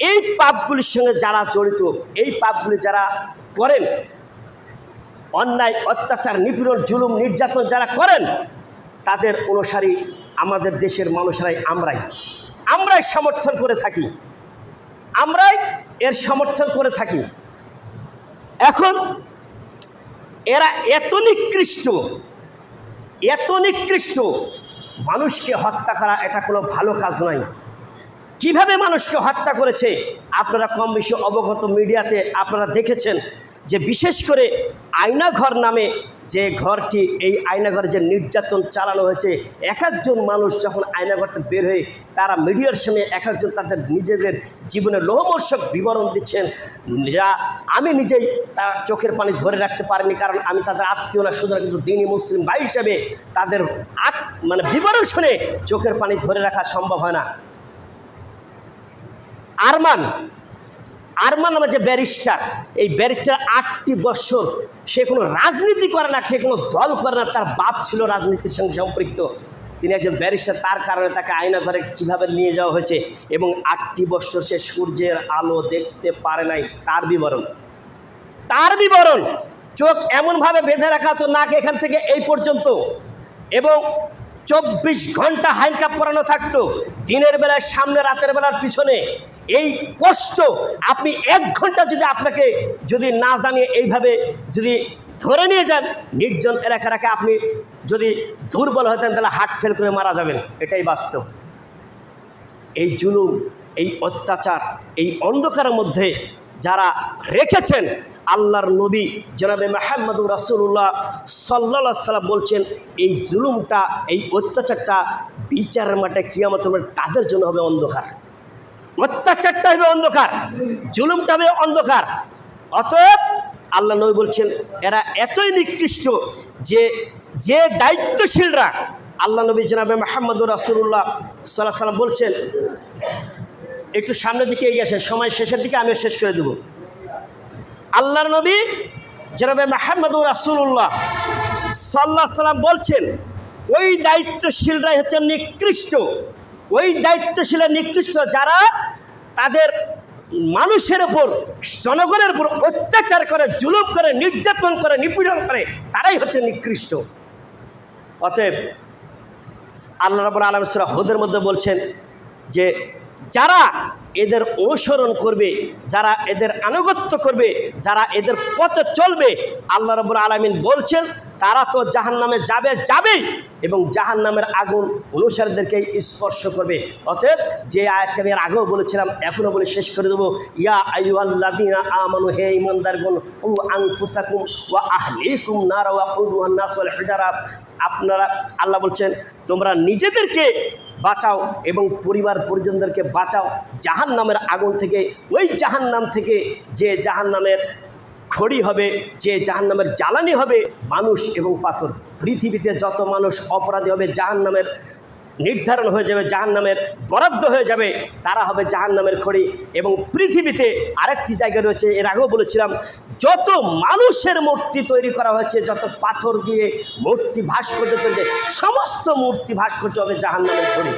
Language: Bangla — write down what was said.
এই পাপগুলির সঙ্গে যারা জড়িত, এই পাপগুলি যারা করেন, অন্যায়, অত্যাচার, নিপীড়ন, জুলুম, নির্যাতন যারা করেন, তাদের অনুসারী আমাদের দেশের মানুষরাই আমরাই। আমরাই সমর্থন করে থাকি। আমরাই এর সমর্থন করে থাকি। এখন এরা এত নিকৃষ্ট এত নিকৃষ্ট, মানুষকে হত্যা করা এটা কোনো ভালো কাজ নয়। কীভাবে মানুষকে হত্যা করেছে? আপনারা কম বেশি অবগত মিডিয়াতে আপনারা দেখেছেন যে বিশেষ করে আয়নাঘর নামে যে ঘরটি, এই আয়নাঘরে যে নির্যাতন চালানো হয়েছে, এক একজন মানুষ যখন আয়নাঘরতে বের হয়ে তারা মিডিয়ার সামনে এক একজন তাদের নিজেদের জীবনের লোহমর্ষক বিবরণ দিচ্ছেন, যা আমি নিজেই তার চোখের পানি ধরে রাখতে পারিনি কারণ আমি তাদের আত্মীয় না, সুতরাং কিন্তু দিনী মুসলিম ভাই হিসাবে তাদের আত মানে বিবরণ শুনে চোখের পানি ধরে রাখা সম্ভব হয় না। আরমান আরমান আমার যে ব্যারিস্টার, এই ব্যারিস্টার আটটি বৎসর সে কোনো রাজনীতি করে না, সে কোনো দল করে না, তার বাপ ছিল রাজনীতির সঙ্গে সম্পৃক্ত। তিনি একজন ব্যারিস্টার, তার কারণে তাকে আয়না ঘরে কীভাবে নিয়ে যাওয়া হয়েছে এবং আটটি বৎসর সে সূর্যের আলো দেখতে পারে নাই, তার বিবরণ। তার বিবরণ চোখ এমনভাবে বেঁধে রাখা তো নাক এখান থেকে এই পর্যন্ত এবং চব্বিশ ঘণ্টা হাইনকাপ পরানো থাকতো। দিনের বেলায়, সামনে রাতের বেলার পিছনে। এই কষ্ট আপনি এক ঘণ্টা যদি আপনাকে যদি না জানিয়ে এইভাবে যদি ধরে নিয়ে যান, নির্জন এলাকা রাখে আপনি যদি দুর্বল হতেন তাহলে হার্ট ফেল করে মারা যাবেন। এটাই বাস্তব। এই জুলুম, এই অত্যাচার, এই অন্ধকারের মধ্যে যারা রেখেছেন আল্লাহর নবী জনাবে মাহমুদুর রাসুল্লাহ সাল্লা সাল্লাম বলছেন, এই জুলুমটা, এই অত্যাচারটা বিচারের মাঠে কিয়ামত তাদের জন্য হবে অন্ধকার। অত্যাচারটা হবে অন্ধকার, জুলুমটা হবে অন্ধকার। অতএব আল্লাহ নবী বলছেন, এরা এতই নিকৃষ্ট যে যে দায়িত্বশীলরা আল্লাহ নবী জনাবে মাহমুদুর রাসুল্লাহ সাল্লাহ সাল্লাম বলছেন, একটু সামনের দিকে এগিয়ে আসেন, সময় শেষের দিকে আমি শেষ করে দেব। আল্লাহর নবী জনাবে মাহমুদুর রাসুল্লাহ সাল্লাহ সাল্লাম বলছেন, ওই দায়িত্বশীলরাই হচ্ছে নিকৃষ্ট। ওই দায়িত্বশীলের নিকৃষ্ট যারা তাদের মানুষের ওপর জনগণের উপর অত্যাচার করে, জুলুম করে, নির্যাতন করে, নিপীড়ন করে, তারাই হচ্ছে নিকৃষ্ট। অতএব আল্লাহ রাবুল আলম সুরা হদের মধ্যে বলছেন যে যারা এদের অনুসরণ করবে, যারা এদের আনুগত্য করবে, যারা এদের পথে চলবে, আল্লাহ রবুল আলমিন বলছেন, তারা তো জাহান নামে যাবে, যাবেই এবং জাহান নামের আগুন অনুসারীদেরকে স্পর্শ করবে। অতএব যে আয়াতটা আমি আগেও বলেছিলাম, এখনও বলে শেষ করে দেবো, ইয়া আইয়াল্লাদিনা আমানু, হে ইমানদারগুন উ আনফুসাকুম ওয়া আহলিকুম নারা ওয়া কুদুহান নাস ওয়াল আপনারা, আল্লাহ বলছেন, তোমরা নিজেদেরকে বাঁচাও এবং পরিবার পরিজনদেরকে বাঁচাও। জাহান নামের আগুন থেকে, ওই জাহান নাম থেকে যে জাহান নামের খড়ি হবে, যে জাহান নামের জ্বালানি হবে, মানুষ এবং পাথর। পৃথিবীতে যত মানুষ অপরাধী হবে জাহান নামের নির্ধারণ হয়ে যাবে জাহান নামের বরাদ্দ হয়ে যাবে। তারা হবে জাহান নামের খড়ি এবং পৃথিবীতে আরেকটি জায়গা রয়েছে, এর আগেও বলেছিলাম, যত মানুষের মূর্তি তৈরি করা হয়েছে, যত পাথর দিয়ে মূর্তি ভাস্কর্য তৈরি সমস্ত মূর্তি ভাস্কর্য হবে জাহান নামের খড়ি।